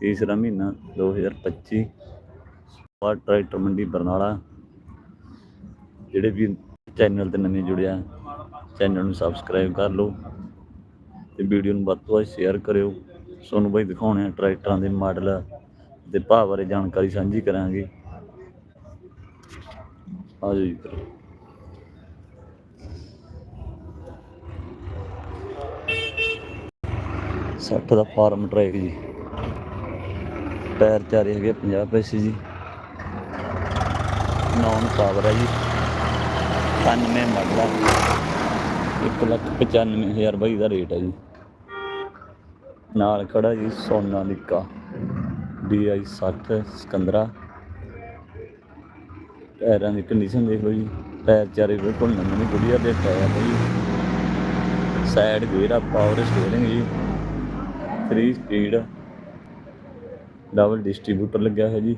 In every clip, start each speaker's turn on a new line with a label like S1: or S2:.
S1: ਤੀਸਰਾ ਮਹੀਨਾ 2025 ਸਪਾਰ ਟਰੈਕਟਰ ਮੰਡੀ ਬਰਨਾਲਾ, ਜਿਹੜੇ ਵੀ ਚੈਨਲ ਤੇ ਨਵੇਂ ਜੁੜਿਆ ਚੈਨਲ ਨੂੰ ਸਬਸਕ੍ਰਾਈਬ ਕਰ ਲਓ ਤੇ ਵੀਡੀਓ ਨੂੰ ਵੱਧ ਤੋਂ ਵੱਧ ਸ਼ੇਅਰ ਕਰਿਓ। ਤੁਹਾਨੂੰ ਬਈ ਦਿਖਾਉਣੇ ਆ ਟਰੈਕਟਰਾਂ ਦੇ ਮਾਡਲ ਤੇ ਭਾਅ ਬਾਰੇ ਜਾਣਕਾਰੀ ਸਾਂਝੀ ਕਰਾਂਗੇ। ਆ ਜੀ ਕਰੋ ਸੱਠ ਦਾ ਫਾਰਮ ਟਰੈਕ ਜੀ। ਟਾਇਰ ਚਾਰੇ ਹੈਗੇ 50 ਪੈਸੇ ਜੀ। ਨੌਨ ਪਾਵਰ ਹੈ ਜੀ। 99 ਮਾਡਲ ਇੱਕ ਲੱਖ ਪਚਾਨਵੇਂ ਹਜ਼ਾਰ ਬਾਈ ਦਾ ਰੇਟ ਹੈ ਜੀ। ਨਾਲ ਖੜਾ ਜੀ ਸੋਨਾ ਸੋਨਾਲਿਕਾ DI 60 ਸਿਕੰਦਰਾ। ਟਾਇਰਾਂ ਦੀ ਕੰਡੀਸ਼ਨ ਦੇਖੋ ਜੀ। ਟਾਇਰ ਚਾਰੇ ਬਿਲਕੁਲ ਨਵੇਂ ਨੇ ਗੁੜੀਆ ਦੇ ਟਾਇਰ ਨੇ ਜੀ। ਸਾਈਡ ਗੇਅਰ ਆ ਪਾਵਰ ਸਟੀਅਰਿੰਗ ਜੀ। 3 ਸਪੀਡ ਡਬਲ ਡਿਸਟ੍ਰੀਬਿਊਟਰ ਲੱਗਿਆ ਹੋਇਆ ਜੀ।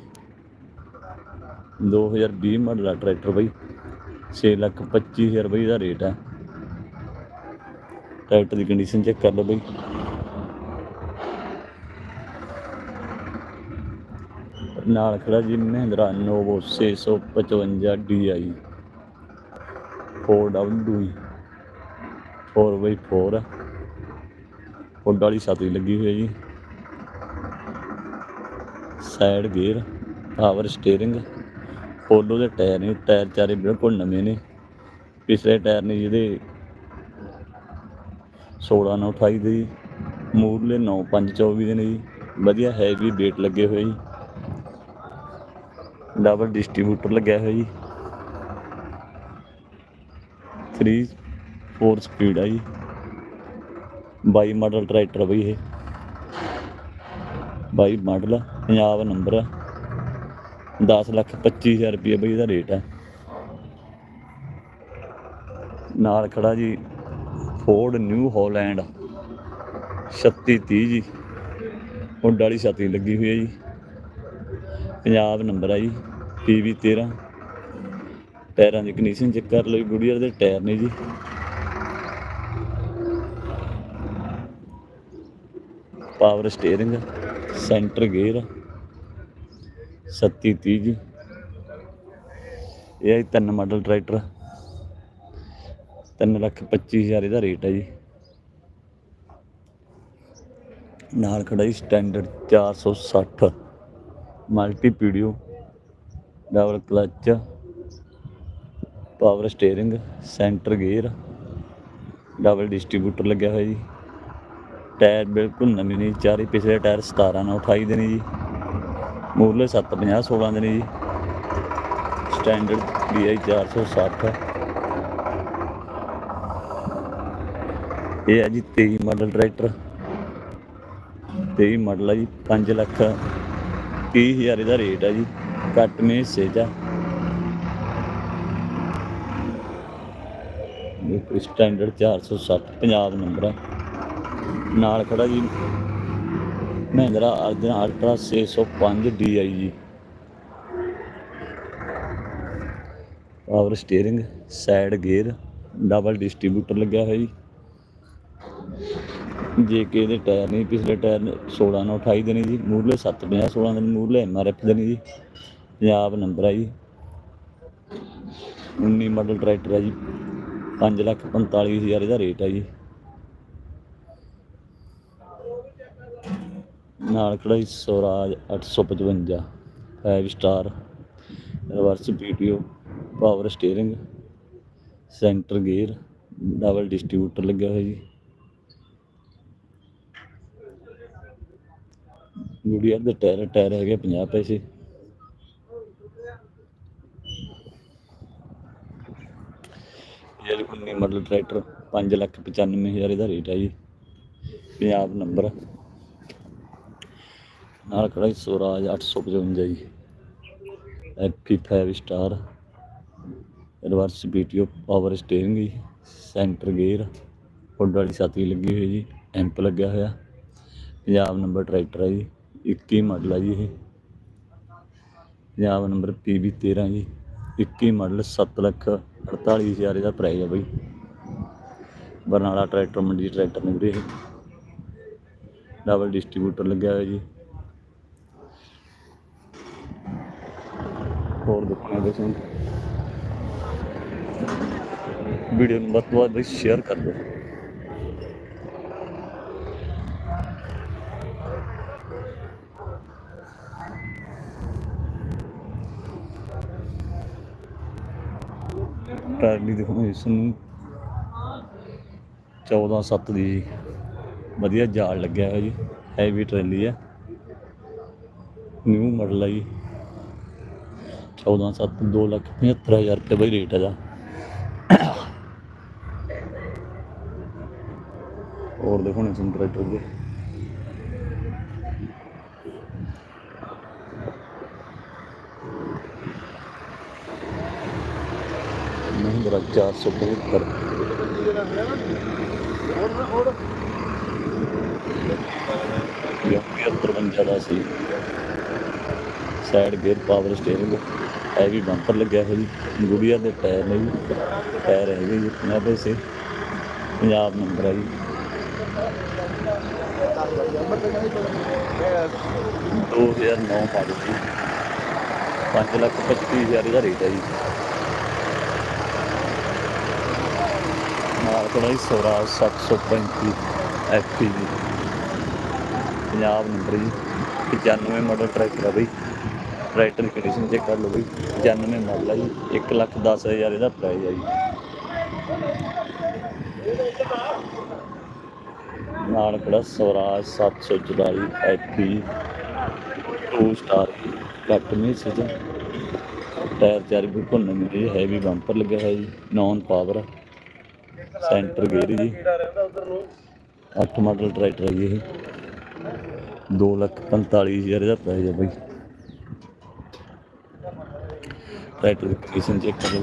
S1: 2020 ਮਾਡਲ ਆ ਟਰੈਕਟਰ ਬਈ। 6 ਲੱਖ 25 ਹਜ਼ਾਰ ਬਈ ਦਾ ਰੇਟ ਹੈ ਟਰੈਕਟਰ ਦੀ ਕੰਡੀਸ਼ਨ ਚੈੱਕ ਕਰ ਲਓ ਬਈ। ਨਾਲ ਖੜਾ ਜੀ Mahindra Novo 655 DI 4W 4x4 hood ਵਾਲੀ ਛਤਰੀ ਲੱਗੀ ਹੋਈ ਹੈ ਜੀ। Side gear power steering Polo ਦੇ ਟਾਇਰ ਨੇ ਟਾਇਰ ਚਾਰੇ ਬਿਲਕੁਲ ਨਵੇਂ ਨੇ। ਪਿਛਲੇ ਟਾਇਰ ਨੇ ਜਿਹਦੇ 16 ਨਾਲ 28 ਦੇ ਜੀ, ਮੂਰਲੇ 9 5 24 ਦੇ ਨੇ ਜੀ। ਵਧੀਆ ਹੈਵੀ ਵੇਟ ਲੱਗੇ ਹੋਏ ਜੀ। ਡਬਲ ਡਿਸਟ੍ਰੀਬਿਊਟਰ ਲੱਗਿਆ ਹੋਇਆ ਜੀ। 3 4 ਸਪੀਡ ਆ ਜੀ। 22 ਮਾਡਲ ਟਰੈਕਟਰ ਬਈ ਇਹ। 22 ਮਾਡਲ ਪੰਜਾਬ ਨੰਬਰ 10 ਲੱਖ 25 ਹਜ਼ਾਰ ਰੁਪਏ ਬਈ ਇਹਦਾ ਰੇਟ ਹੈ। ਨਾਲ ਖੜਾ ਜੀ ਫੋਰਡ ਨਿਊ ਹਾਲੈਂਡ 3630 ਜੀ। ਹੁੱਡ ਵਾਲੀ ਛਤਰੀ ਲੱਗੀ ਹੋਈ ਹੈ ਜੀ। ਪੰਜਾਬ ਨੰਬਰ ਹੈ ਜੀ PV 13 ਟਾਇਰਾਂ ਦੀ ਕੰਡੀਸ਼ਨ ਚੈੱਕ ਕਰ ਲਓ ਜੀ ਗੁੜੀਅਰ ਦੇ ਟਾਇਰ ਨੇ ਜੀ। ਪਾਵਰ ਸਟੀਅਰਿੰਗ ਸੈਂਟਰ ਗੇਅਰ 3730 ਜੀ। ਇਹ ਹੈ ਤਿੰਨ ਮਾਡਲ ਟਰੈਕਟਰ 3 ਲੱਖ 25 ਹਜ਼ਾਰ ਇਹਦਾ ਰੇਟ ਹੈ ਜੀ। ਨਾਲ ਖੜਾ ਜੀ standard 460 multi PTO double clutch power steering centre gear double distributor ਲੱਗਿਆ ਹੋਇਆ ਜੀ। ਟਾਇਰ ਬਿਲਕੁਲ ਨਵੇਂ ਨੇ ਜੀ, ਚਾਰੇ ਪਿਛਲੇ ਟਾਇਰ 17 ਨਾਲ 28 ਦੇ ਨੇ ਜੀ। ਮੂਰਲੇ 750 16 ਦੇ ਨੇ ਜੀ। ਸਟੈਂਡਰਡ DI 460 ਇਹ ਹੈ ਜੀ 23 ਮਾਡਲ ਟਰੈਕਟਰ। 23 ਮਾਡਲ ਹੈ ਜੀ 5 ਲੱਖ 30 ਹਜ਼ਾਰ ਇਹਦਾ ਰੇਟ ਹੈ ਜੀ ਕੱਟ ਮੇ ਹਿੱਸੇ 'ਚ ਆ। ਦੇਖੋ ਸਟੈਂਡਰਡ 460 ਪੰਜਾਬ ਨੰਬਰ ਹੈ ਨਾਲ ਖੜਾ ਜੀ। ਮਹਿੰਦਰਾ ਅਰਜਨ ਅਲਟਰਾ 605 DI ਜੀ power steering side gear double distributor ਲੱਗਿਆ ਹੋਇਆ ਜੀ। ਜੇ ਕੇ ਇਹਦੇ ਟਾਇਰ ਨਹੀਂ, ਪਿਛਲੇ ਟਾਇਰ 16 ਨਾਲ 28 ਦੇ ਨੇ ਜੀ। ਮੂਰਲੇ 750 16 ਦੇ ਨੇ ਮੂਰਲੇ ਐਮਆਰਐਫ ਦੇ ਨੇ ਜੀ। ਪੰਜਾਬ ਨੰਬਰ ਆ ਜੀ। 19 ਮਾਡਲ ਟਰੈਕਟਰ ਹੈ ਜੀ। 5 ਲੱਖ 45 ਹਜ਼ਾਰ ਇਹਦਾ ਰੇਟ ਹੈ ਜੀ। ਨਾਲ ਖੜਾ ਜੀ Swaraj 855 5 star reverse video power steering centre gear double distributor ਲੱਗਿਆ ਹੋਇਆ ਜੀ। ਗੁੜੀਆ ਦੇ ਟਾਇਰ ਟਾਇਰ ਹੈਗੇ 50 ਪੈਸੇ। ਇਹ 19 ਮਾਡਲ ਟਰੈਕਟਰ 5 ਲੱਖ 95 ਹਜ਼ਾਰ ਇਹਦਾ ਰੇਟ ਹੈ ਜੀ। ਪੰਜਾਬ ਨੰਬਰ ਨਾਲ ਖੜਾ ਜੀ ਸਵਰਾਜ 855 ਜੀ। ਐਪੀ 5 star. Reverse PTO power steering ਜੀ, ਸੈਂਟਰ ਗੇਅਰ। ਹੁੱਡ ਵਾਲੀ ਛਤਰੀ ਲੱਗੀ ਹੋਈ ਜੀ, ਐਂਪ ਲੱਗਿਆ ਹੋਇਆ। ਪੰਜਾਬ ਨੰਬਰ ਟਰੈਕਟਰ ਹੈ ਜੀ 21 ਮਾਡਲ ਹੈ ਜੀ ਇਹ। ਪੰਜਾਬ ਨੰਬਰ PB 13 ਜੀ 21 ਮਾਡਲ 7 ਲੱਖ 48 ਹਜ਼ਾਰ ਇਹਦਾ ਪ੍ਰਾਈਸ ਹੈ ਬਈ। ਬਰਨਾਲਾ ਟਰੈਕਟਰ, ਮੰਡੀ ਟਰੈਕਟਰ ਨੇ ਵੀਰੇ ਡਬਲ ਡਿਸਟ੍ਰੀਬਿਊਟਰ ਲੱਗਿਆ ਹੋਇਆ ਜੀ। ਹੋਰ ਦੇਖਣਾ ਤੁਹਾਨੂੰ ਵੀਡੀਓ ਨੂੰ ਵੱਧ ਤੋਂ ਵੱਧ ਸ਼ੇਅਰ ਕਰ ਦਿਓ। ਟਰਾਲੀ ਦੇਖੋ ਇਸ ਨੂੰ 14 7 ਦੀ ਜੀ। ਵਧੀਆ ਜਾਲ ਲੱਗਿਆ ਹੋਇਆ ਜੀ। ਹੈਵੀ ਟਰਾਲੀ ਹੈ ਨਿਊ ਮਾਡਲ ਹੈ ਜੀ। 14 7 2 ਲੱਖ 75 ਹਜ਼ਾਰ ਰੁਪਏ ਬਈ ਰੇਟ ਹੈਗਾ ਹੋਰ ਦੇਖੋ ਨੇ ਤੁਹਾਨੂੰ ਟਰੈਕਟਰ ਦੇ ਮਹਿੰਦਰਾ 475 ਯਾ 53 ਦਾ ਸੀ side gear power steering heavy bumper ਲੱਗਿਆ ਹੋਇਆ ਜੀ, ਗੁੜੀਆ ਦੇ ਟਾਇਰ ਨੇ ਜੀ, ਪੈਰ ਹੈਗੇ ਜੀ 50 ਪੈਸੇ ਪੰਜਾਬ ਨੰਬਰ ਹੈ ਜੀ। ਦੋ ਹਜ਼ਾਰ ਨੌ ਮਾਡਲ ਜੀ। ਪੰਜ ਲੱਖ ਪੱਚੀ ਹਜ਼ਾਰ ਦਾ ਰੇਟ ਹੈ ਜੀ। ਨਾਲ ਕੋਲ ਹੀ ਸਵਰਾਜ 735 ਐਫਪੀ ਜੀ। ਪੰਜਾਬ ਨੰਬਰ ਜੀ। 95 ਮਾਡਲ ਟਰੈਕਟਰ ਹੈ ਬਈ। ਟਰੈਕਟਰ ਦੀ ਕੰਡੀਸ਼ਨ ਚੈੱਕ ਕਰ ਲਓ ਬਈ 95 ਮਾਡਲ ਹੈ ਜੀ 1 ਲੱਖ 10 ਹਜ਼ਾਰ ਇਹਦਾ ਪ੍ਰਾਈਸ ਹੈ ਜੀ। ਨਾਲ ਖੜਾ ਸਵਰਾਜ 744 ਐਪੀ 2 ਸਟਾਰ ਕੱਟ ਨਹੀਂ ਸੀ ਜੀ। ਟਾਇਰ ਚਾਰ ਬਿਲਕੁਲ ਨਵੇਂ ਜੀ ਹੈਵੀ ਬੰਪਰ ਲੱਗਿਆ ਹੋਇਆ ਜੀ ਨੌਨ ਪਾਵਰ ਸੈਂਟਰ ਗੇਅਰ ਜੀ। 8 ਮਾਡਲ ਟਰੈਕਟਰ ਹੈ ਜੀ ਇਹ। 2 ਲੱਖ 45 ਹਜ਼ਾਰ ਦਾ ਪ੍ਰਾਈਸ ਹੈ ਬਈ। ਟਰੈਕਟਰ ਦੀ ਕੰਡੀਸ਼ਨ ਚੈੱਕ ਕਰੋ।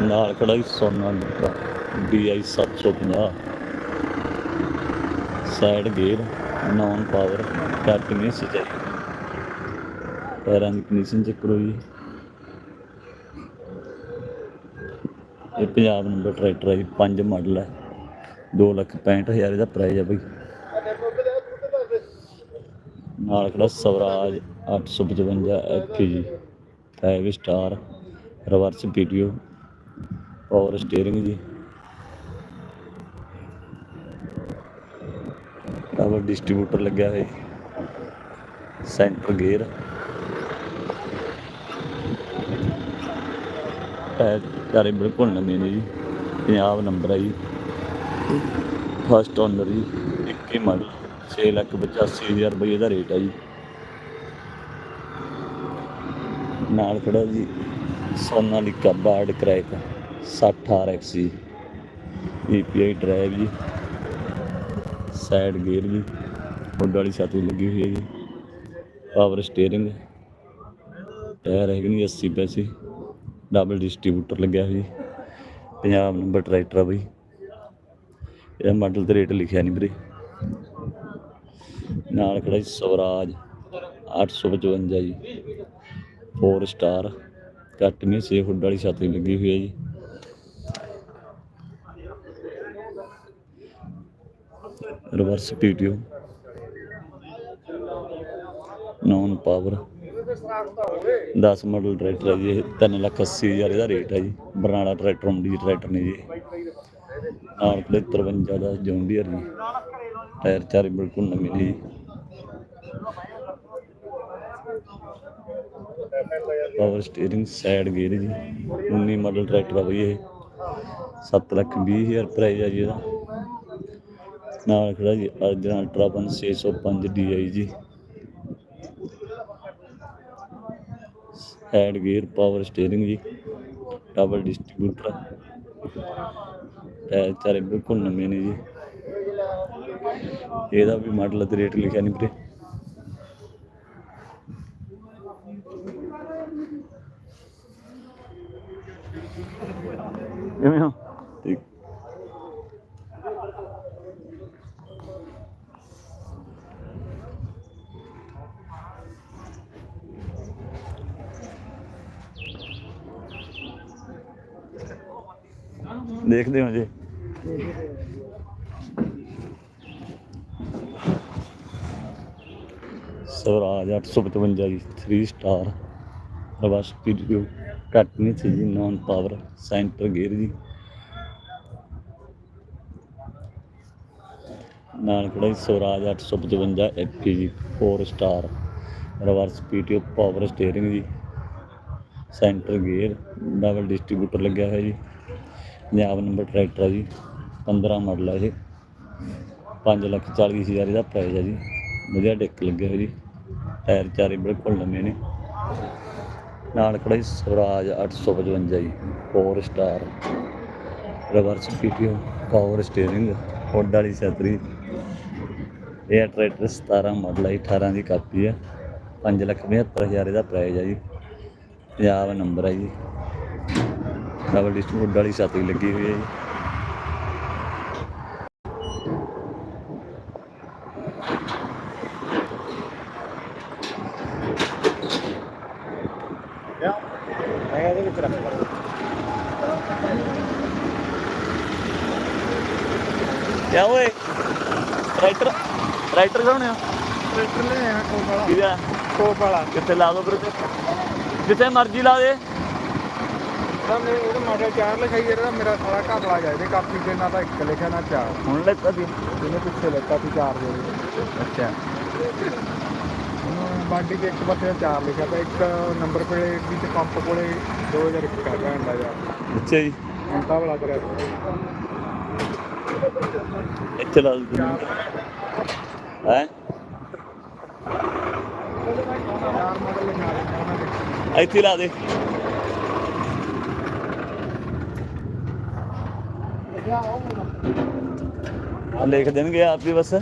S1: ਨਾਲ ਖੜਾ ਹੀ ਸੋਨਾ ਲਿਖਾ DI 750 side gear non power ਕੱਟ ਨਹੀਂ ਸਜਾਈ। ਟਾਇਰਾਂ ਦੀ ਕੰਡੀਸ਼ਨ ਚੈੱਕ ਕਰੋ ਜੀ। ਇਹ ਪੰਜਾਬ ਨੰਬਰ ਟਰੈਕਟਰ ਹੈ ਜੀ, ਪੰਜ ਮਾਡਲ ਹੈ। 2 ਲੱਖ 65 ਹਜ਼ਾਰ ਇਹਦਾ ਪ੍ਰਾਈਸ ਹੈ ਬਈ। ਨਾਲ ਖੜਾ Swaraj 855 FE five star reverse video power steering ਜੀ। ਪਾਵਰ ਡਿਸਟ੍ਰੀਬਿਊਟਰ ਲੱਗਿਆ ਹੈ ਜੀ ਸੈਂਟਰ ਗੇਅਰ ਟਾਇਰ ਚਾਰੇ ਬਿਲਕੁਲ ਨਵੇਂ ਨੇ ਜੀ। ਪੰਜਾਬ ਨੰਬਰ ਹੈ ਜੀ। ਫਸਟ ਓਨਰ ਜੀ 21 ਮਾਡਲ 6 ਲੱਖ 85 ਹਜ਼ਾਰ ਰੁਪਏ ਦਾ ਰੇਟ ਹੈ ਜੀ। ਨਾਲ ਖੜਾ ਜੀ, ਸੋਨਾ ਸੋਨਾਲੀਕਾ ਬਾਰਡ ਕ੍ਰੈਕ 60 RX ਜੀ। EPI ਡਰਾਈਵ ਜੀ। ਸਾਈਡ ਗੇਅਰ ਜੀ। ਮੁੱਢ ਵਾਲੀ ਛੱਤ ਲੱਗੀ ਹੋਈ ਹੈ ਜੀ। Power steering. ਟਾਇਰ ਹੈਗੇ ਨੇ 80 ਪੈਸੇ। ਡਬਲ ਡਿਸਟ੍ਰੀਬਿਊਟਰ ਲੱਗਿਆ ਹੋਇਆ ਜੀ। ਪੰਜਾਬ ਨੰਬਰ ਟਰੈਕਟਰ ਆ ਬਈ। ਇਹਦਾ ਮਾਡਲ ਤੇ ਰੇਟ ਲਿਖਿਆ ਨਹੀਂ ਵੀਰੇ। ਨਾਲ ਖੜਾ ਜੀ ਸਵਰਾਜ 855 ਜੀ। 4 ਸਟਾਰ ਕੱਟ ਨਹੀਂ ਸੇ, ਹੁੱਡ ਵਾਲੀ ਛੱਤ ਲੱਗੀ ਹੋਈ ਹੈ ਜੀ। Reverse PTO non power 10 model tractor ਹੈ ਜੀ, ਇਹ 3 ਲੱਖ 80 ਹਜ਼ਾਰ ਇਹਦਾ ਰੇਟ ਹੈ ਜੀ। ਬਰਨਾਲਾ ਟਰੈਕਟਰ ਮੰਡੀ ਟਰੈਕਟਰ ਨੇ ਜੀ। ਨਾਲ ਖੜੇ 53 ਦਾ ਜੌਂਡੀਅਰ ਜੀ। ਟਾਇਰ ਚਾਰੇ ਬਿਲਕੁਲ ਨਵੇਂ ਨੇ ਜੀ। ਪਾਵਰ ਸਟੀਅਰਿੰਗ ਸਾਈਡ ਗੇਅਰ ਜੀ। 19 ਮਾਡਲ ਟਰੈਕਟਰ ਆ ਬਈ ਇਹ। 7 ਲੱਖ 20 ਹਜ਼ਾਰ ਪ੍ਰਾਈਸ ਆ ਜੀ ਇਹਦਾ। ਨਾਲ ਖੜਾ ਜੀ ਅਰਜਨ ਅਲਟਰਾ 605 DI ਜੀ। ਹੈਡ ਗੇਅਰ ਪਾਵਰ ਸਟੀਅਰਿੰਗ ਜੀ। ਡਬਲ ਡਿਸਟ੍ਰੀਬਿਊਟਰ ਟਾਇਰ ਚਾਰੇ ਬਿਲਕੁਲ ਨਵੇਂ ਨੇ ਜੀ। ਇਹਦਾ ਵੀ ਮਾਡਲ ਤੇ ਰੇਟ ਲਿਖਿਆ ਨਹੀਂ ਵੀਰੇ। ਕਿਵੇਂ ਹੋ ਠੀਕ ਦੇਖਦੇ ਹੋ ਜੀ ਸਵਰਾਜ 855 ਜੀ 3 ਸਟਾਰ ਰਵਸ ਵੀਡੀਓ ਘੱਟ ਨਹੀਂ ਸੀ ਜੀ ਨੌਨ ਪਾਵਰ ਸੈਂਟਰ ਗੇਅਰ ਜੀ। ਨਾਲ ਖੜਾ ਜੀ ਸਵਰਾਜ 855 ਐਫਪੀ ਜੀ 4 star reverse PTO power steering ਜੀ। ਸੈਂਟਰ ਗੇਅਰ ਡਬਲ ਡਿਸਟ੍ਰੀਬਿਊਟਰ ਲੱਗਿਆ ਹੋਇਆ ਜੀ। ਪੰਜਾਬ ਨੰਬਰ ਟਰੈਕਟਰ ਆ ਜੀ 15 ਮਾਡਲ ਹੈ ਜੀ 5 ਲੱਖ 40 ਹਜ਼ਾਰ ਇਹਦਾ ਪ੍ਰਾਈਸ ਹੈ ਜੀ। ਵਧੀਆ ਡਿੱਕ ਲੱਗਿਆ ਹੋਇਆ ਜੀ। ਟਾਇਰ ਚਾਰੇ ਬਿਲਕੁਲ ਨਵੇਂ ਨੇ। ਨਾਲ ਖੜਾ ਜੀ ਸਵਰਾਜ 855 ਜੀ 4 star reverse PTO power steering hood ਵਾਲੀ ਛਤਰੀ। ਇਹ ਟਰੈਕਟਰ 17 ਮਾਡਲ ਹੈ ਜੀ, 18 ਦੀ ਕਾਪੀ ਹੈ 5 ਲੱਖ 75000 ਇਹਦਾ ਪ੍ਰਾਈਸ ਹੈ ਜੀ। ਪੰਜਾਬ ਨੰਬਰ ਹੈ ਜੀ। ਡਬਲ ਡਿਸਟ੍ਰੀਬਿਊਟ ਵਾਲੀ ਛਤਰੀ ਲੱਗੀ ਹੋਈ ਹੈ ਜੀ
S2: ਮੈਂ ਇਹਦੇ ਵਿੱਚ ਰੱਖ
S1: ਕਿਆ ਓਏ ਟਰੈਕਟਰ ਟਰੈਕਟਰ ਕੌਣ ਆ
S2: ਟਰੈਕਟਰ ਲੈ ਆਇਆ ਕੋਪ ਵਾਲਾ ਕੋਪ ਵਾਲਾ।
S1: ਕਿੱਥੇ ਲਾ ਦੋ ਫਿਰ ਜਿੱਥੇ ਮਰਜ਼ੀ ਲਾ ਦੇ।
S2: ਤਾਂ ਮੇਰੇ ਉਹਦਾ ਮਾਡਲ 4 ਲਿਖਾਈ ਜਿਹੜਾ ਮੇਰਾ ਸਾਰਾ ਘਰ ਲਾ ਜਾਏ। ਕਾਪੀ ਤੇ ਨਾ ਤਾਂ ਇੱਕ ਲਿਖਿਆ ਨਾ 4
S1: ਹੁਣ ਲੈਤਾ ਦੀ
S2: ਇਹਨੇ ਪਿੱਛੇ ਲੱਗਾ ਸੀ 4 ਦੇ
S1: ਅੱਛਾ।
S2: ਬਾਡੀ ਦੇ ਇੱਕ ਪਾਸੇ 4 ਲਿਖਿਆ ਤਾਂ ਇੱਕ ਨੰਬਰ ਪਲੇਟ ਵੀ ਤੇ ਪੰਪ ਕੋਲੇ 2001 ਕਰ ਰਿਹਾ ਹੁੰਦਾ ਯਾਰ।
S1: ਅੱਛਾ ਜੀ।
S2: ਇੰਤਾ ਵਾਲਾ ਕਰਿਆ।
S1: ਇੱਥੇ ਲਾ ਦੋ ਹੈ
S2: ਚਾਰ ਮਾਡਲ ਲਿਖਾ ਰਿਹਾ ਉਹਨਾਂ ਦੇ
S1: ਇੱਥੇ ਲਾ ਦੇ। ਆ ਲਿਖ ਦੇਣਗੇ ਆਪ ਹੀ ਬਸ।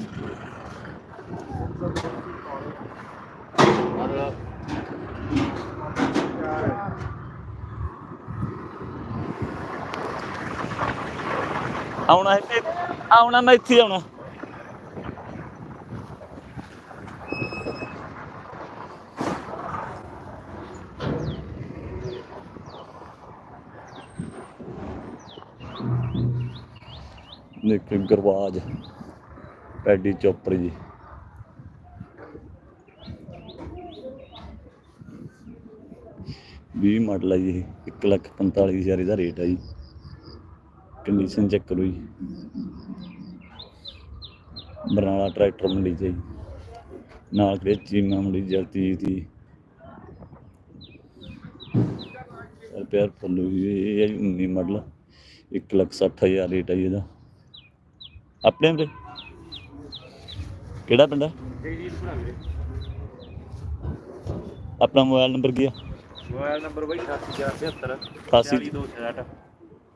S1: ਆਉਣਾ ਹੈ, ਆਉਣਾ ਮੈਂ ਇੱਥੇ ਆਉਣਾ। ਨਿੱਕ ਗਰਵਾਜ ਪੈਡੀ ਚੋਪਰ ਜੀ ਵੀਹ ਮਾਡਲ ਹੈ ਜੀ ਇਹ 1 ਲੱਖ 45 ਹਜ਼ਾਰ ਇਹਦਾ ਰੇਟ ਹੈ ਜੀ। ਕੰਡੀਸ਼ਨ ਚੈੱਕ ਕਰੋ ਜੀ। ਬਰਨਾਲਾ ਟਰੈਕਟਰ ਮੰਡੀ 'ਚ ਜੀ। ਨਾਲ ਖੜੇ ਚੀਮਾ ਮੰਡੀ ਜਲਤੀ ਦੀ ਪਿਆਰ ਫੁੱਲੂ ਇਹ ਹੈ ਜੀ 19 ਮਾਡਲ 1 ਲੱਖ 60 ਹਜ਼ਾਰ ਰੇਟ ਹੈ ਜੀ ਇਹਦਾ। ਆਪਣੇ ਵੀਰੇ ਕਿਹੜਾ ਪਿੰਡ ਹੈ ਆਪਣਾ ਮੋਬਾਈਲ ਨੰਬਰ ਕੀ ਆ?
S2: ਮੋਬਾਈਲ ਨੰਬਰ ਬਾਈ 88477
S1: 88
S2: 4266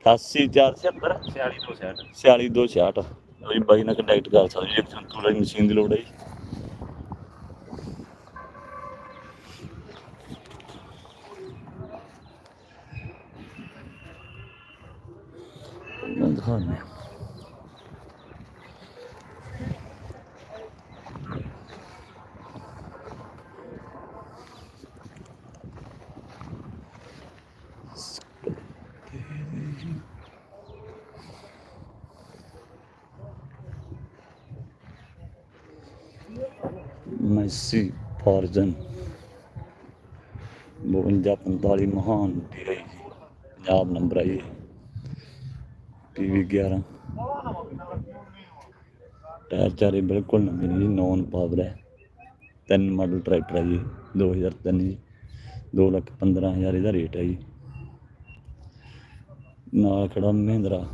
S1: 88476
S2: 46266
S1: 46266 ਜੀ ਬਾਈ ਨਾਲ ਕੰਟੈਕਟ ਕਰ ਸਕਦੇ ਜੇ ਤੁਹਾਨੂੰ ਥੋੜਾ ਮਸ਼ੀਨ ਦੀ ਲੋੜ ਹੈ ਜੀ। ਮੈਂ ਦਿਖਾਉਂਦਾ। ਮੈਸੀ ਫਾਰਜਨ। 5245 ਮਹਾਨ ਦੀ ਹੈ ਜੀ, ਪੰਜਾਬ ਨੰਬਰ ਹੈ। ਪੀਵੀ 11 ਟਾਇਰ ਚਾਰੇ ਬਿਲਕੁਲ ਨਵੇਂ ਨੇ ਜੀ ਨੌਨ ਪਾਵਰ ਹੈ। ਤਿੰਨ ਮਾਡਲ ਟਰੈਕਟਰ ਹੈ ਜੀ 2003 ਜੀ। 2 ਲੱਖ 15 ਹਜ਼ਾਰ ਇਹਦਾ ਰੇਟ ਹੈ ਜੀ। ਨਾਲ ਖੜਾ ਮਹਿੰਦਰਾ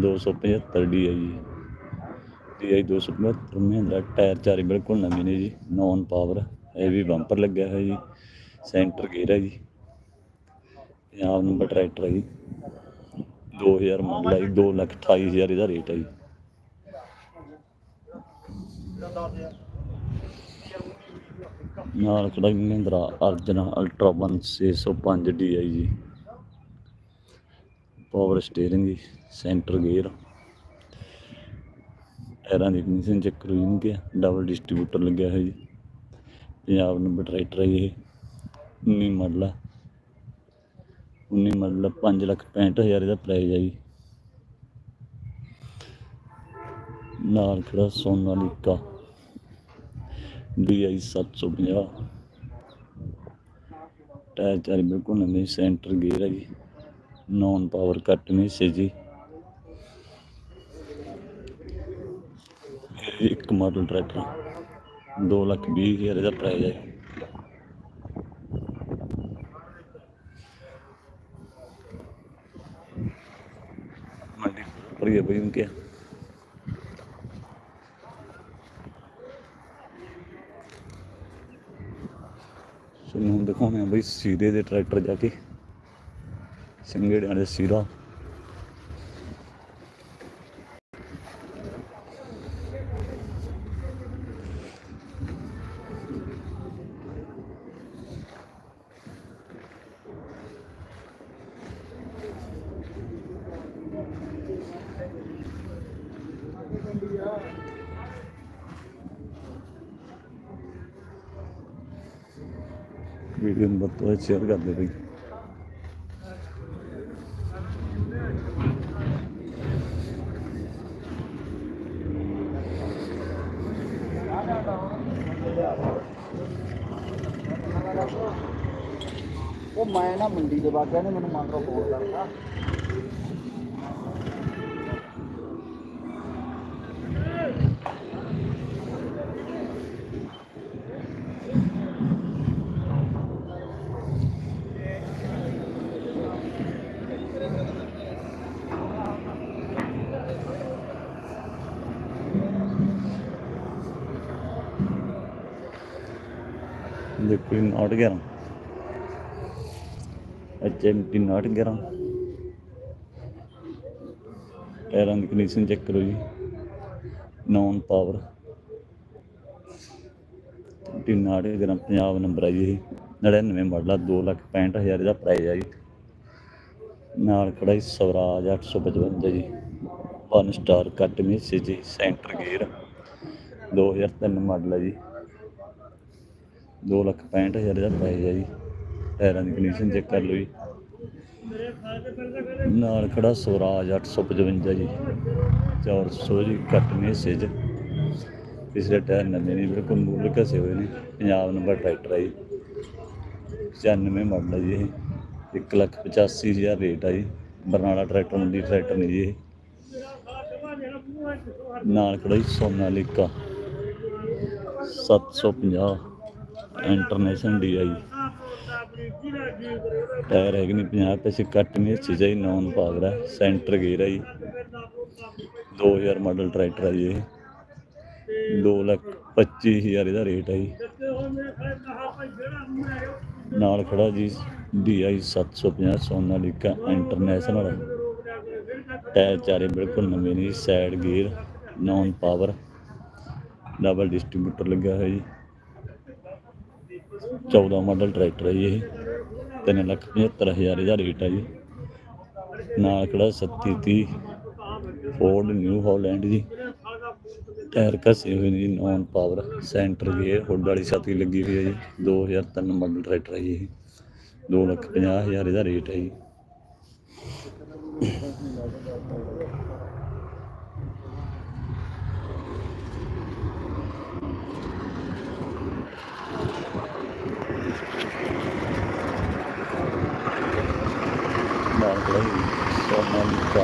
S1: 275 ਡੀ ਹੈ ਜੀ। ਡੀ ਆਈ 275 ਮਹਿੰਦਰਾ ਟਾਇਰ ਚਾਰੇ ਬਿਲਕੁਲ ਨਵੇਂ ਨੇ ਜੀ ਨੌਨ ਪਾਵਰ ਇਹ ਵੀ ਬੰਪਰ ਲੱਗਿਆ ਹੋਇਆ ਜੀ ਸੈਂਟਰ ਗੇਅਰ ਹੈ ਜੀ ਪੰਜਾਬ ਨੰਬਰ ਟਰੈਕਟਰ ਹੈ ਜੀ 2000 ਮਾਡਲ ਹੈ 2 ਲੱਖ 28 ਹਜ਼ਾਰ ਇਹਦਾ ਰੇਟ ਹੈ ਜੀ। ਨਾਲ ਖੜਾ ਜੀ Mahindra Arjun ultra 1605 D I ਜੀ। ਪਾਵਰ ਸਟੀਅਰਿੰਗ ਜੀ ਸੈਂਟਰ ਗੇਅਰ ਟਾਇਰਾਂ ਦੀ ਕੰਡੀਸ਼ਨ ਚੈੱਕ ਕਰੋ ਜੀ ਕਿ ਡਬਲ ਡਿਸਟ੍ਰੀਬਿਊਟਰ ਲੱਗਿਆ ਹੋਇਆ ਜੀ। ਪੰਜਾਬ ਨੰਬਰ ਟਰੈਕਟਰ ਹੈ ਜੀ ਇਹ 19 ਮਾਡਲ ਹੈ 19 ਮਾਡਲ 5 ਲੱਖ 65 ਹਜ਼ਾਰ ਇਹਦਾ ਪ੍ਰਾਈਸ ਹੈ ਜੀ। ਨਾਲ ਖੜਾ ਸੋਨਾਲੀਕਾ DI 750 ਟਾਇਰ ਚਾਰੇ ਬਿਲਕੁਲ ਨਵੇਂ, ਸੈਂਟਰ ਗੇਅਰ ਹੈ ਜੀ। ਨੌਨ ਪਾਵਰ ਕੱਟ ਨਹੀਂ ਸੀ ਜੀ ਇਹ ਇੱਕ ਮਾਡਲ ਟਰੈਕਟਰ, ਦੋ ਲੱਖ ਵੀਹ ਹਜ਼ਾਰ ਇਹਦਾ ਪ੍ਰਾਈਸ ਹੈ। ਮੰਡੀ ਪਰ ਇਹ ਬਈ ਉਨਕੇ ਸੋ ਹੁਣ ਦਿਖਾਉਂਦੇ ਆ ਬਈ ਸੀਰੇ ਦੇ ਟਰੈਕਟਰ ਜਾ ਕੇ। ਸਿੰਗੜਿਆਂ ਦੇ ਸੀਰਾ। ਵੀਡੀਓ ਨੂੰ ਵੱਧ ਤੋਂ ਵੱਧ ਸ਼ੇਅਰ ਕਰਦੇ ਬਈ।
S2: ਉਹ ਮੈਂ ਨਾ ਮੰਡੀ ਦੇ ਬਾਗਿਆ ਨੇ ਮੈਨੂੰ ਮੰਨ ਲਓ ਫੋਨ ਕਰਤਾ
S1: ਦੇਖੋ ਇਹ ਨਾਟ 11 ਐਚਐਮਟੀ ਨਾਟ 11 ਟਾਇਰਾਂ ਦੀ ਕੰਡੀਸ਼ਨ ਚੈੱਕ ਕਰੋ ਜੀ। ਨੌਨ ਪਾਵਰ ਟੀ ਨਾਟ 11 ਪੰਜਾਬ ਨੰਬਰ ਹੈ ਜੀ ਇਹ। 99 ਮਾਡਲ ਆ 2 ਲੱਖ 65 ਹਜ਼ਾਰ ਇਹਦਾ ਪ੍ਰਾਈਸ ਹੈ ਜੀ। ਨਾਲ ਖੜਾ ਜੀ ਸਵਰਾਜ 855 ਜੀ। ਵਨ ਸਟਾਰ ਕੱਟ ਮੀ ਸੀ ਜੀ ਸੈਂਟਰ ਗੇਅਰ 2003 ਮਾਡਲ ਹੈ ਜੀ। ਦੋ ਲੱਖ ਪੈਂਹਠ ਹਜ਼ਾਰ ਦਾ ਪ੍ਰਾਈਸ ਹੈ ਜੀ। ਟਾਇਰਾਂ ਦੀ ਕੰਡੀਸ਼ਨ ਚੈੱਕ ਕਰ ਲਓ ਜੀ। ਨਾਲ ਖੜਾ ਸਵਰਾਜ 855 ਜੀ। 400 ਜੀ ਘੱਟ ਨਹੀਂ ਹਿੱਸੇ 'ਚ। ਪਿਛਲੇ ਟਾਇਰ ਨਵੇਂ ਨੇ, ਬਿਲਕੁਲ ਮੂਲ ਘਸੇ ਹੋਏ ਨੇ। ਪੰਜਾਬ ਨੰਬਰ ਟਰੈਕਟਰ ਹੈ ਜੀ। 95 ਮਾਡਲ ਹੈ ਜੀ ਇਹ। 1 ਲੱਖ 85 ਹਜ਼ਾਰ ਰੇਟ ਹੈ ਜੀ। ਬਰਨਾਲਾ ਟਰੈਕਟਰ ਮੰਡੀ ਟਰੈਕਟਰ ਨਹੀਂ ਜੀ ਇਹ। ਨਾਲ ਖੜਾ ਜੀ ਸੋਨਾਲੀਕਾ। 750 ਇੰਟਰਨੈਸ਼ਨਲ ਡੀਆਈ ਟਾਇਰ ਹੈਗੇ ਨੇ 50 ਪੈਸੇ ਕੱਟ ਨੇ ਚੀਜ਼ਾਂ ਹੀ ਨੌਨ ਪਾਵਰ ਹੈ ਸੈਂਟਰ ਗੇਅਰ ਹੈ ਜੀ। 2000 ਮਾਡਲ ਟਰੈਕਟਰ ਹੈ ਜੀ ਇਹ। 2 ਲੱਖ 25 ਹਜ਼ਾਰ ਇਹਦਾ ਰੇਟ ਹੈ ਜੀ। ਨਾਲ ਖੜਾ ਜੀ ਡੀਆਈ 750 ਸੋਨਾਲੀਕਾ ਇੰਟਰਨੈਸ਼ਨਲ ਟਾਇਰ ਚਾਰੇ ਬਿਲਕੁਲ ਨਵੇਂ ਨੇ side gear non power double distributor ਲੱਗਿਆ ਹੋਇਆ ਜੀ। 14 ਮਾਡਲ ਟਰੈਕਟਰ ਹੈ ਜੀ ਇਹ। 3 ਲੱਖ 75 ਹਜ਼ਾਰ ਇਹਦਾ ਰੇਟ ਹੈ ਜੀ। ਨਾਲ ਖੜਾ 3730 ਫੋਰਡ ਨਿਊ ਹਾਲੈਂਡ ਜੀ। ਟਾਇਰ ਘਸੇ ਹੋਏ ਨੇ ਜੀ non power centre gear hood ਵਾਲੀ ਛਾਤੀ ਲੱਗੀ ਹੋਈ ਹੈ ਜੀ। 2003 ਮਾਡਲ ਟਰੈਕਟਰ ਹੈ ਜੀ ਇਹ। 2 ਲੱਖ 50 ਹਜ਼ਾਰ ਇਹਦਾ ਰੇਟ ਹੈ ਜੀ। ਨਾਲ ਖੜਾ ਜੀ ਸੋਨਾਲੀਕਾ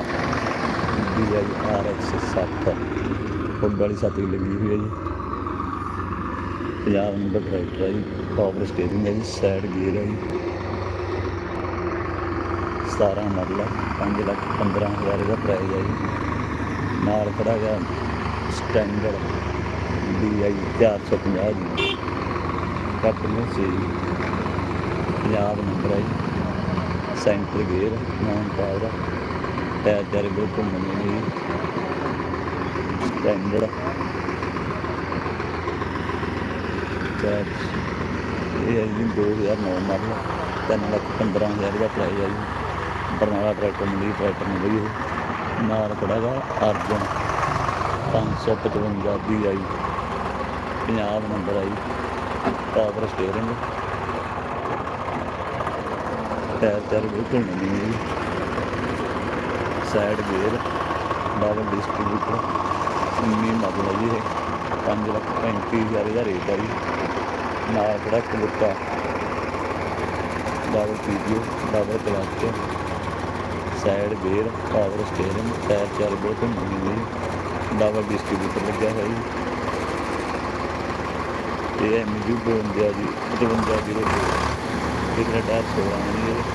S1: ਡੀਆਈ ਆਰਐਕਸ 7 ਹੁੱਡ ਵਾਲੀ ਛਾਤੀ ਲੱਗੀ ਹੋਈ ਹੈ ਜੀ ਪੰਜਾਬ ਨੰਬਰ ਟਰੈਕਟਰ ਹੈ ਜੀ ਪਾਵਰ ਸਟੀਅਰਿੰਗ ਹੈ ਜੀ ਸਾਈਡ ਗੇਅਰ ਹੈ ਜੀ 17 ਮਰਲਾ ਹੈ 5 ਲੱਖ 15 ਹਜ਼ਾਰ ਦਾ ਪ੍ਰਾਈਸ ਹੈ ਜੀ ਨਾਲ ਖੜਾ ਗਿਆ ਸਟੈਂਡਰਡ ਡੀਆਈ 450 ਜੀ ਕੱਟ ਨੂੰ ਸੀ ਪੰਜਾਬ ਨੰਬਰ ਹੈ ਜੀ centre gear non power tyre ਚਾਰੇ ਬਿਲਕੁਲ ਨਵੇਂ ਨੇ ਜੀ ਸਟੈਂਡਰਡ। ਟਾਇਰ ਇਹ ਹੈ ਜੀ 2009 ਮਾਡਲ। ਤਿੰਨ ਲੱਖ 15 ਹਜ਼ਾਰ ਦਾ ਪ੍ਰਾਈਸ ਹੈ ਜੀ ਬਰਨਾਲਾ ਟਰੈਕਟਰ ਮੰਡੀ ਟਰੈਕਟਰ ਨੂੰ ਬਈ ਨਾਲ ਖੜਾ ਗਾ Arjun. 555 D I. Punjab number I. Power steering tyre ਚਾਰ ਬਿਲਕੁਲ ਨਵੇਂ ਨੇ ਜੀ ਸਾਈਡ ਗੇਅਰ ਡਬਲ ਡਿਸਟ੍ਰੀਬਿਊਟਰ 19 ਮਤਲਬ ਹੈ ਜੀ ਇਹ ਪੰਜ ਲੱਖ ਪੈਂਤੀ ਹਜ਼ਾਰ ਦਾ ਰੇਟ ਹੈ ਜੀ। ਨਾਲ ਜਿਹੜਾ ਇੱਕ ਲੁੱਕਾ double PTO double clutch side gear power steering tyre ਚਾਰ ਬਿਲਕੁਲ ਨਵੇਂ ਨੇ ਜੀ ਡਬਲ ਡਿਸਟ੍ਰੀਬਿਊਟਰ ਲੱਗਿਆ ਹੋਇਆ ਜੀ। ਇਹ ਹੈ ਮਿਜੂ 52 ਜੀ 55 ਜ਼ੀਰੋ ਦੋ ਟਾਇਰ 16 ਨੇ ਜੀ ਇਹਦੇ।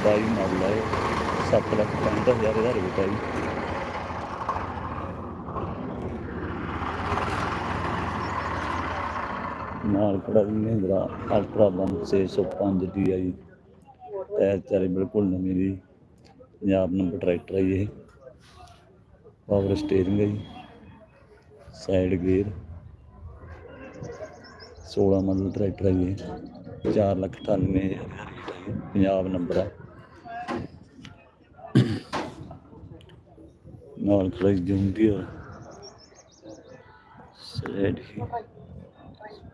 S1: ਬਾਈ ਮਾਡਲ ਹੈ 7 ਲੱਖ 65 ਹਜ਼ਾਰ ਦਾ ਰੇਟ ਹੈ ਜੀ। ਨਾਲ ਖੜਾ ਵੀ ਮਹਿੰਦਰਾ ਅਲਟਰਾ 1605 ਡੀ ਹੈ ਜੀ ਟਾਇਰ ਚਾਰੇ ਬਿਲਕੁਲ ਨਵੇਂ ਜੀ। ਪੰਜਾਬ ਨੰਬਰ ਟਰੈਕਟਰ ਹੈ ਜੀ ਇਹ। ਪਾਵਰ ਸਟੀਅਰਿੰਗ ਹੈ ਜੀ। Side gear. 16 ਮਾਡਲ ਟਰੈਕਟਰ ਹੈ ਜੀ ਇਹ। ਚਾਰ ਲੱਖ ਅਠਾਨਵੇਂ ਹਜ਼ਾਰ ਰੇਟ ਹੈ ਪੰਜਾਬ ਨੰਬਰ ਹੈ ਨਾਲ ਖੜਾ ਜੁੰਦੀ ਆ। ਸੈਡ ਹੀ।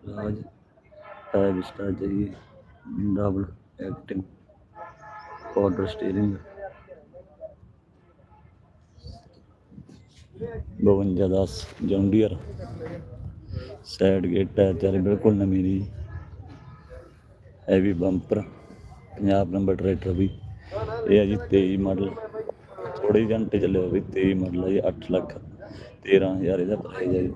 S1: ਰਾਜ ਫਾਈਵ ਸਟਾਰ ਜਾਈਏ ਡਬਲ ਐਕਟਿੰਗ ਪਾਊਡਰ ਸਟੀਅਰਿੰਗ 52 ਦਸ। ਜੌਂਡੀਅਰ ਸਾਈਡ ਗੇਟ ਹੈ ਚਾਰੇ ਬਿਲਕੁਲ ਨਵੀਂ ਦੀ heavy bumper Punjab number tractor ਵੀ। ਇਹ ਹੈ ਜੀ 23 ਮਾਡਲ। ਥੋੜੇ ਘੰਟੇ ਚੱਲਿਆ ਵੀ 23 ਮਾਡਲ ਹੈ ਜੀ 8 ਲੱਖ 13000 ਇਹਦਾ ਪ੍ਰਾਈਸ ਹੈ ਜੀ।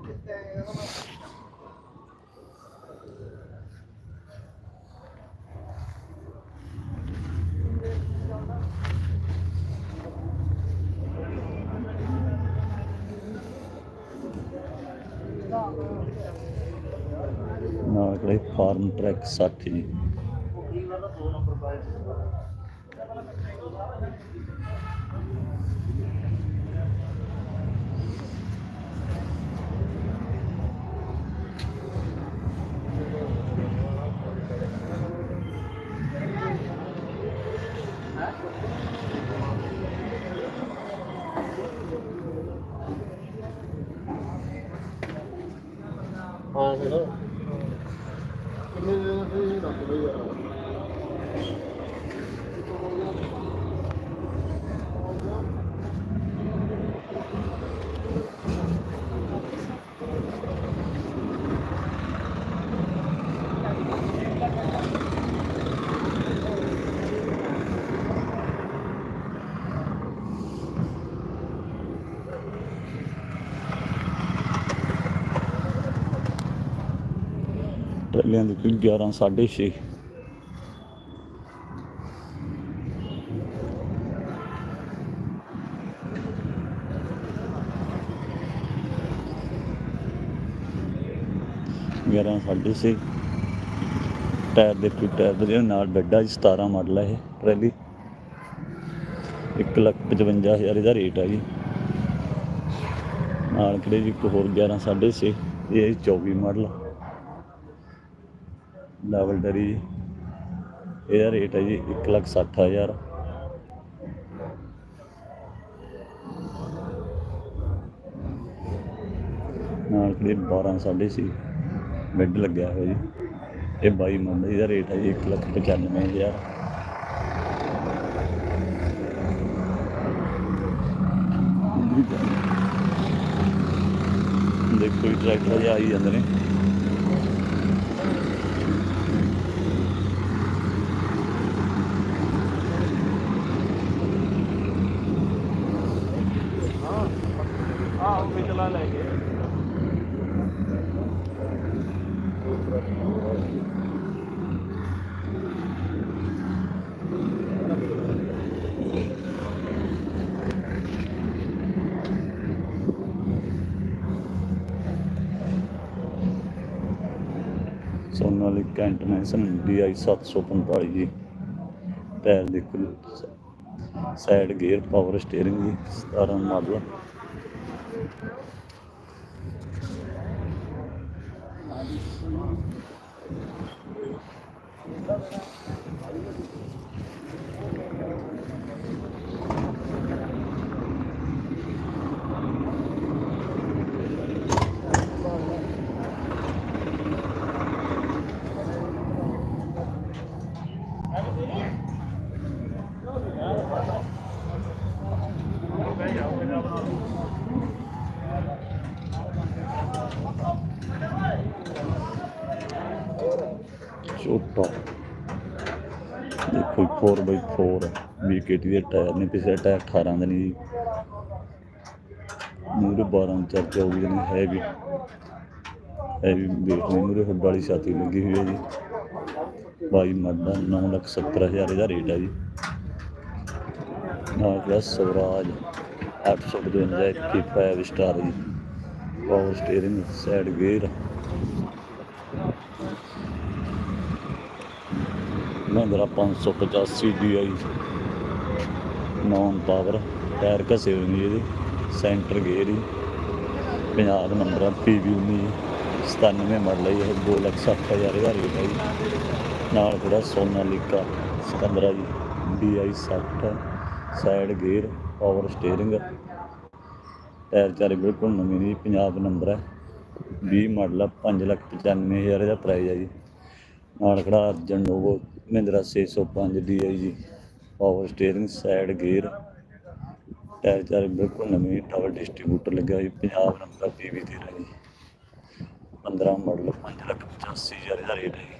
S1: ਨਾਲ ਕੋਲੇ ਫਾਰਮ ਟਰੈਕ 60 ਜੀ।
S2: ਹਾਂ ਸਰ ਕਿੰਨੇ ਦਿਨ ਸੀ ਦੱਸ ਦਿਓ ਯਾਰ
S1: ਟਰਾਲੀਆਂ ਦੀ ਕੋਈ 11 6.5 11 ਸਾਢੇ ਛੇ ਟਾਇਰ ਦੇ ਕੋਈ ਟਾਇਰ ਦੇ ਨਾਲ ਡੱਡਾ ਜੀ 17 ਮਾਡਲ ਹੈ ਇਹ ਟਰੈਲੀ 1 ਲੱਖ 55 ਹਜ਼ਾਰ ਇਹਦਾ ਰੇਟ ਹੈ ਜੀ। ਨਾਲ ਕਿਹੜੇ ਜੀ ਇੱਕ ਹੋਰ 11 ਸਾਢੇ ਛੇ, ਇਹ ਹੈ ਜੀ 24 ਮਾਡਲ। ਡਬਲ ਡਰੀ ਜੀ, ਇਹਦਾ ਰੇਟ ਹੈ ਜੀ 1 ਲੱਖ 60 ਹਜ਼ਾਰ। ਨਾਲ ਕਿਹੜੇ 12 ਸਾਢੇ ਛੇ। ਬੈੱਡ ਲੱਗਿਆ ਹੋਇਆ ਜੀ। ਇਹ 22 ਮਾਡਲ ਇਹਦਾ ਰੇਟ ਹੈ ਜੀ 1 ਲੱਖ 95 ਹਜ਼ਾਰ। ਦੇਖੋ ਜੀ, ਟਰੈਕਟਰ ਜਿਹਾ ਆਈ ਜਾਂਦੇ ਨੇ।
S2: ਹਾਂ ਉਹ ਵੀ ਚਲਾ ਲੈ ਕੇ।
S1: ਸੋਨਾਲੀ ਕੈਂਟਨੇਸ਼ਨ DI 745 ਜੀ। ਪੈਰ ਦੇਖੋ ਸਾਈਡ ਗੇਅਰ ਪਾਵਰ ਸਟੀering ਜੀ 17 ਮਾਡਲ 감사합니다. 4x4 ਵੀਕੇਟੀ ਦੇ ਟਾਇਰ ਨੇ, ਪਿਛਲੇ ਟਾਇਰ 18 ਦੇ ਨੇ ਜੀ। ਮੂਰੇ 12 ਚਾਰ 24 ਦੇ ਨੇ ਹੈ ਵੀ ਹੈ ਵੀ ਦੇਖ ਲਓ ਮੂਰੇ ਹੁੱਡ ਵਾਲੀ ਛਾਤੀ ਲੱਗੀ ਹੋਈ ਹੈ ਜੀ। ਬਾਈ ਮਾਡਾ 9 ਲੱਖ 70 ਹਜ਼ਾਰ ਇਹਦਾ ਰੇਟ ਹੈ ਜੀ। ਨਾਲ ਜਿਹੜਾ ਸਵਰਾਜ 852 ਐਚਪੀ 5 ਸਟਾਰ ਜੀ। Power steering side gear Mahindra 585 DI non power tyre ਘਸੇ ਹੋਏ ਨੇ ਇਹਦੇ ਸੈਂਟਰ ਗੇਅਰ ਹੀ। ਪੰਜਾਬ ਨੰਬਰ ਆ ਪੀਵੀ 19 97 ਮਾਡਲ ਹੈ ਇਹ 2 ਲੱਖ 60 ਹਜ਼ਾਰ ਇਹਦਾ ਰੇਟ ਹੈ ਜੀ। ਨਾਲ ਜਿਹੜਾ ਸੋਨਾਲੀਕਾ 15 ਜੀ DI 60 side gear power steering tyre ਚਾਰੇ ਬਿਲਕੁਲ ਨਵੇਂ ਨੇ ਜੀ, ਪੰਜਾਬ ਨੰਬਰ ਹੈ 20 ਮਾਡਲ ਆ 5 ਲੱਖ 95 ਹਜ਼ਾਰ ਇਹਦਾ ਪ੍ਰਾਈਸ ਹੈ ਜੀ। ਨਾਲ ਖੜਾ ਅਰਜਨ ਨੋਵੋ ਮਹਿੰਦਰਾ 605 DI ਜੀ power steering side gear tyre ਚਾਰੇ ਬਿਲਕੁਲ ਨਵੇਂ ਡਬਲ ਡਿਸਟ੍ਰੀਬਿਊਟਰ ਲੱਗਿਆ ਜੀ ਪੰਜਾਬ ਨੰਬਰ ਪੀਵੀ 13 ਜੀ 15 ਮਾਡਲ 5 ਲੱਖ 85 ਹਜ਼ਾਰ ਰੇਟ ਹੈ